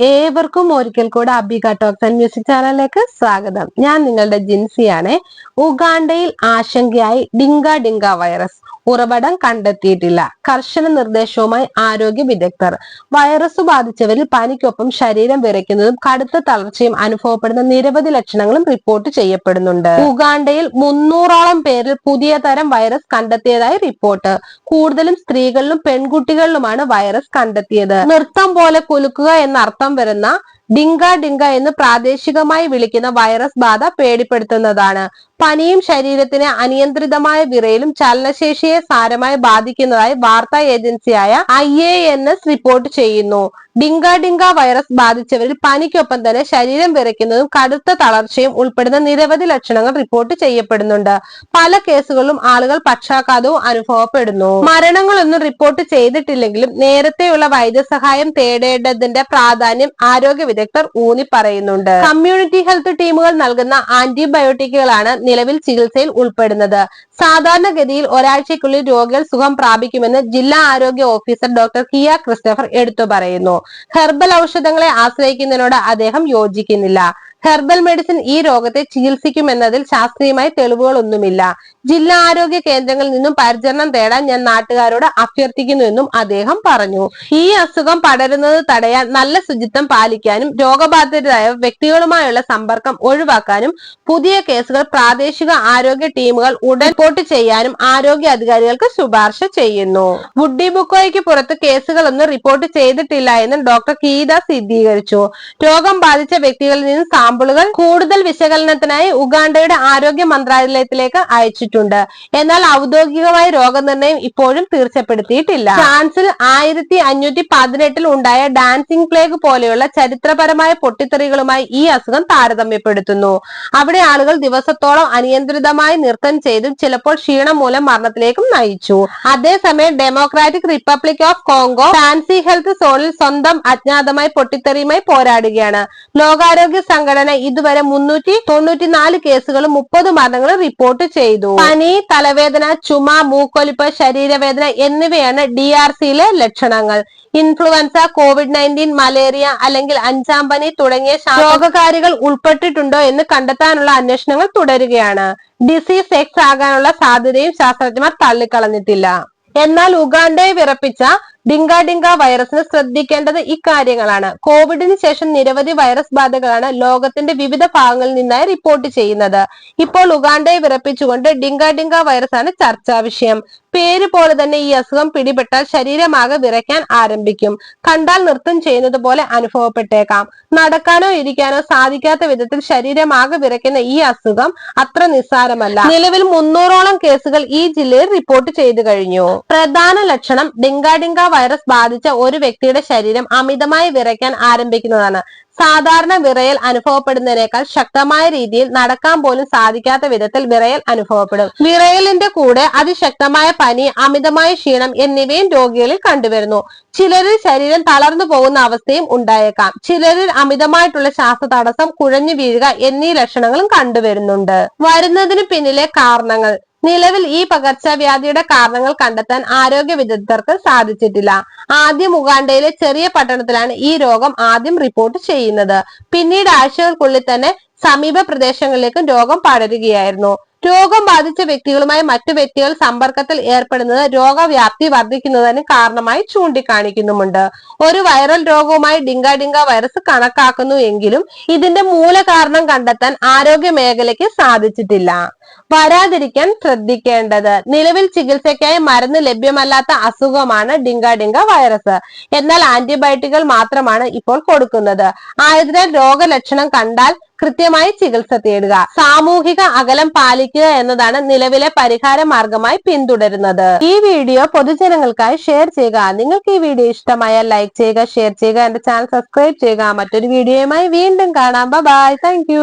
ഏവർക്കും ഒരിക്കൽ കൂടെ അബിക ടോക്സ് ആൻഡ് മ്യൂസിക് ചാനലിലേക്ക് സ്വാഗതം. ഞാൻ നിങ്ങളുടെ ജിൻസിയാണ്. ഉഗാണ്ടയിൽ ആശങ്കയായി ഡിങ്ക ഡിങ്ക വൈറസ്. ഉറവിടം കണ്ടെത്തിയിട്ടില്ല. കർശന നിർദ്ദേശവുമായി ആരോഗ്യ വിദഗ്ധർ. വൈറസ് ബാധിച്ചവരിൽ പനിക്കൊപ്പം ശരീരം വിറയ്ക്കുന്നതും കടുത്ത തളർച്ചയും അനുഭവപ്പെടുന്ന നിരവധി ലക്ഷണങ്ങളും റിപ്പോർട്ട് ചെയ്യപ്പെടുന്നുണ്ട്. ഉഗാണ്ടയിൽ മുന്നൂറോളം പേരിൽ പുതിയ തരം വൈറസ് കണ്ടെത്തിയതായി റിപ്പോർട്ട്. കൂടുതലും സ്ത്രീകളിലും പെൺകുട്ടികളിലുമാണ് വൈറസ് കണ്ടെത്തിയത്. നൃത്തം പോലെ കുലുക്കുക എന്ന അർത്ഥം വരുന്ന ഡിങ്ക ഡിങ്ക എന്ന് പ്രാദേശികമായി വിളിക്കുന്ന വൈറസ് ബാധ പേടിപ്പെടുത്തുന്നതാണ്. പനിയും ശരീരത്തിന് അനിയന്ത്രിതമായ വിറയിലും ചലനശേഷിയെ സാരമായി ബാധിക്കുന്നതായി വാർത്താ ഏജൻസിയായ I A N S report ചെയ്യുന്നു. ഡിങ്ക ഡിങ്ക വൈറസ് ബാധിച്ചവരിൽ പനിക്കൊപ്പം തന്നെ ശരീരം വിറയ്ക്കുന്നതും കടുത്ത തളർച്ചയും ഉൾപ്പെടുന്ന നിരവധി ലക്ഷണങ്ങൾ റിപ്പോർട്ട് ചെയ്യപ്പെടുന്നുണ്ട്. പല കേസുകളിലും ആളുകൾ പക്ഷാഘാതവും അനുഭവപ്പെടുന്നു. മരണങ്ങളൊന്നും റിപ്പോർട്ട് ചെയ്തിട്ടില്ലെങ്കിലും നേരത്തെയുള്ള വൈദ്യസഹായം തേടേണ്ടതിന്റെ പ്രാധാന്യം ആരോഗ്യ വിദഗ്ധർ ഊന്നി പറയുന്നുണ്ട് കമ്മ്യൂണിറ്റി ഹെൽത്ത് ടീമുകൾ നൽകുന്ന ആന്റിബയോട്ടിക്കുകളാണ് നിലവിൽ ചികിത്സയിൽ ഉൾപ്പെടുന്നത്. സാധാരണഗതിയിൽ ഒരാഴ്ചയ്ക്കുള്ളിൽ രോഗികൾ സുഖം പ്രാപിക്കുമെന്ന് ജില്ലാ ആരോഗ്യ ഓഫീസർ ഡോക്ടർ കിയ ക്രിസ്റ്റഫർ എടുത്തു പറയുന്നു. ഹെർബൽ ഔഷധങ്ങളെ ആശ്രയിക്കുന്നതിനോട് അദ്ദേഹം യോജിക്കുന്നില്ല. ഹെർബൽ മെഡിസിൻ ഈ രോഗത്തെ ചികിത്സിക്കുമെന്നതിൽ ശാസ്ത്രീയമായി തെളിവുകളൊന്നുമില്ല. ജില്ലാ ആരോഗ്യ കേന്ദ്രങ്ങളിൽ നിന്നും പരിചരണം തേടാൻ ഞാൻ നാട്ടുകാരോട് അഭ്യർത്ഥിക്കുന്നുവെന്നും അദ്ദേഹം പറഞ്ഞു. ഈ അസുഖം പടരുന്നത് തടയാൻ നല്ല ശുചിത്വം പാലിക്കാനും രോഗബാധിതരായ വ്യക്തികളുമായുള്ള സമ്പർക്കം ഒഴിവാക്കാനും പുതിയ കേസുകൾ പ്രാദേശിക ആരോഗ്യ ടീമുകൾ ഉടൻ റിപ്പോർട്ട് ചെയ്യാനും ആരോഗ്യ അധികാരികൾക്ക് ശുപാർശ ചെയ്യുന്നു. വുഡി ബുക്കോയ്ക്ക് പുറത്ത് കേസുകളൊന്നും റിപ്പോർട്ട് ചെയ്തിട്ടില്ല എന്ന് ഡോക്ടർ കീത സ്ഥിരീകരിച്ചു. രോഗം ബാധിച്ച വ്യക്തികളിൽ നിന്ന് സാമ്പിളുകൾ കൂടുതൽ വിശകലനത്തിനായി ഉഗാണ്ടയുടെ ആരോഗ്യ മന്ത്രാലയത്തിലേക്ക് അയച്ചിട്ടുണ്ട്. എന്നാൽ ഔദ്യോഗികമായി രോഗനിർണയം ഇപ്പോഴും തീർച്ചപ്പെടുത്തിയിട്ടില്ല. ഫ്രാൻസിൽ ആയിരത്തി അഞ്ഞൂറ്റി പതിനെട്ടിൽ ഉണ്ടായ ഡാൻസിംഗ് പ്ലേഗ് പോലെയുള്ള ചരിത്രപരമായ പൊട്ടിത്തെറികളുമായി ഈ അസുഖം താരതമ്യപ്പെടുത്തുന്നു. അവിടെ ആളുകൾ ദിവസത്തോളം അനിയന്ത്രിതമായി നൃത്തം ചെയ്തും ചിലപ്പോൾ ക്ഷീണം മൂലം മരണത്തിലേക്കും നയിച്ചു. അതേസമയം Democratic Republic of Congo Panzi health സോണിൽ സ്വന്തം അജ്ഞാതമായി പൊട്ടിത്തെറിയുമായി പോരാടുകയാണ്. ലോകാരോഗ്യ സംഘടന ഇതുവരെ മുന്നൂറ്റി തൊണ്ണൂറ്റിനാല് കേസുകളും മുപ്പത് മരണങ്ങളും റിപ്പോർട്ട് ചെയ്തു. പനി തലവേദന ചുമ മൂക്കൊലിപ്പ് ശരീരവേദന എന്നിവയാണ് ഡി ആർ സിയിലെ ലക്ഷണങ്ങൾ. ഇൻഫ്ലുവൻസ കോവിഡ് നയന്റീൻ മലേറിയ അല്ലെങ്കിൽ അഞ്ചാം പനി തുടങ്ങിയ രോഗകാരികൾ ഉൾപ്പെട്ടിട്ടുണ്ടോ എന്ന് കണ്ടെത്താനുള്ള അന്വേഷണങ്ങൾ തുടരുകയാണ്. ഡിസീസ് എക്സ് ആകാനുള്ള സാധ്യതയും ശാസ്ത്രജ്ഞർ തള്ളിക്കളഞ്ഞിട്ടില്ല. എന്നാൽ ഉഗാണ്ടയെ വിറപ്പിച്ച ഡിങ്ക ഡിങ്ക വൈറസിന് ശ്രദ്ധിക്കേണ്ടത് ഇക്കാര്യങ്ങളാണ് കോവിഡിന് ശേഷം നിരവധി വൈറസ് ബാധകളാണ് ലോകത്തിന്റെ വിവിധ ഭാഗങ്ങളിൽ നിന്നായി റിപ്പോർട്ട് ചെയ്യുന്നത്. ഇപ്പോൾ ഉഗാണ്ടയെ വിറപ്പിച്ചുകൊണ്ട് ഡിങ്ക ഡിങ്ക വൈറസ് ആണ് ചർച്ചാ വിഷയം. പേര് പോലെ തന്നെ ഈ അസുഖം പിടിപെട്ടാൽ ശരീരമാകെ വിറയ്ക്കാൻ ആരംഭിക്കും. കണ്ടാൽ നൃത്തം ചെയ്യുന്നത് പോലെ അനുഭവപ്പെട്ടേക്കാം. നടക്കാനോ ഇരിക്കാനോ സാധിക്കാത്ത വിധത്തിൽ ശരീരമാകെ വിറയ്ക്കുന്ന ഈ അസുഖം അത്ര നിസ്സാരമല്ല. നിലവിൽ മുന്നൂറോളം കേസുകൾ ഈ ജില്ലയിൽ റിപ്പോർട്ട് ചെയ്തു കഴിഞ്ഞു. പ്രധാന ലക്ഷണം ഡിങ്ക ഡിങ്ക വൈറസ് ബാധിച്ച ഒരു വ്യക്തിയുടെ ശരീരം അമിതമായി വിറയ്ക്കാൻ ആരംഭിക്കുന്നതാണ്. സാധാരണ വിറയൽ അനുഭവപ്പെടുന്നതിനേക്കാൾ ശക്തമായ രീതിയിൽ നടക്കാൻ പോലും സാധിക്കാത്ത വിധത്തിൽ വിറയൽ അനുഭവപ്പെടും. വിറയലിന്റെ കൂടെ അതിശക്തമായ പനി അമിതമായ ക്ഷീണം എന്നിവയും രോഗികളിൽ കണ്ടുവരുന്നു. ചിലരിൽ ശരീരം തളർന്നു പോകുന്ന അവസ്ഥയും ഉണ്ടായേക്കാം. ചിലരിൽ അമിതമായിട്ടുള്ള ശ്വാസതടസ്സം കുഴഞ്ഞു വീഴുക എന്നീ ലക്ഷണങ്ങളും കണ്ടുവരുന്നുണ്ട്. വരുന്നതിന് പിന്നിലെ കാരണങ്ങൾ. നിലവിൽ ഈ പകർച്ചവ്യാധിയുടെ കാരണങ്ങൾ കണ്ടെത്താൻ ആരോഗ്യ വിദഗ്ധർക്ക് സാധിച്ചിട്ടില്ല. ആദ്യം ഉഗാണ്ടയിലെ ചെറിയ പട്ടണത്തിലാണ് ഈ രോഗം ആദ്യം റിപ്പോർട്ട് ചെയ്യുന്നത്. പിന്നീട് ആഴ്ചകൾക്കുള്ളിൽ തന്നെ സമീപ പ്രദേശങ്ങളിലേക്കും രോഗം പടരുകയായിരുന്നു. രോഗം ബാധിച്ച വ്യക്തികളുമായി മറ്റു വ്യക്തികൾ സമ്പർക്കത്തിൽ ഏർപ്പെടുന്നത് രോഗവ്യാപ്തി വർദ്ധിക്കുന്നതിന് കാരണമായി ചൂണ്ടിക്കാണിക്കുന്നുമുണ്ട്. ഒരു വൈറൽ രോഗവുമായി ഡിങ്ക ഡിങ്ക വൈറസ് കണക്കാക്കുന്നു എങ്കിലും ഇതിന്റെ മൂലകാരണം കണ്ടെത്താൻ ആരോഗ്യ മേഖലയ്ക്ക് സാധിച്ചിട്ടില്ല. വരാതിരിക്കാൻ ശ്രദ്ധിക്കേണ്ടത് നിലവിൽ ചികിത്സയ്ക്കായി മരുന്ന് ലഭ്യമല്ലാത്ത അസുഖമാണ് ഡിങ്ക ഡിങ്ക വൈറസ്. എന്നാൽ ആന്റിബയോട്ടിക്കുകൾ മാത്രമാണ് ഇപ്പോൾ കൊടുക്കുന്നത്. ആയതിനാൽ രോഗലക്ഷണം കണ്ടാൽ കൃത്യമായി ചികിത്സ തേടുക. സാമൂഹിക അകലം പാലിക്കുക എന്നതാണ് നിലവിലെ പരിഹാര മാർഗമായി പിന്തുടരുന്നത്. ഈ വീഡിയോ പൊതുജനങ്ങൾക്കായി ഷെയർ ചെയ്യുക. നിങ്ങൾക്ക് ഈ വീഡിയോ ഇഷ്ടമായ ലൈക്ക് ചെയ്യുക ഷെയർ ചെയ്യുക എന്റെ ചാനൽ സബ്സ്ക്രൈബ് ചെയ്യുക. മറ്റൊരു വീഡിയോയുമായി വീണ്ടും കാണാം. Bye thank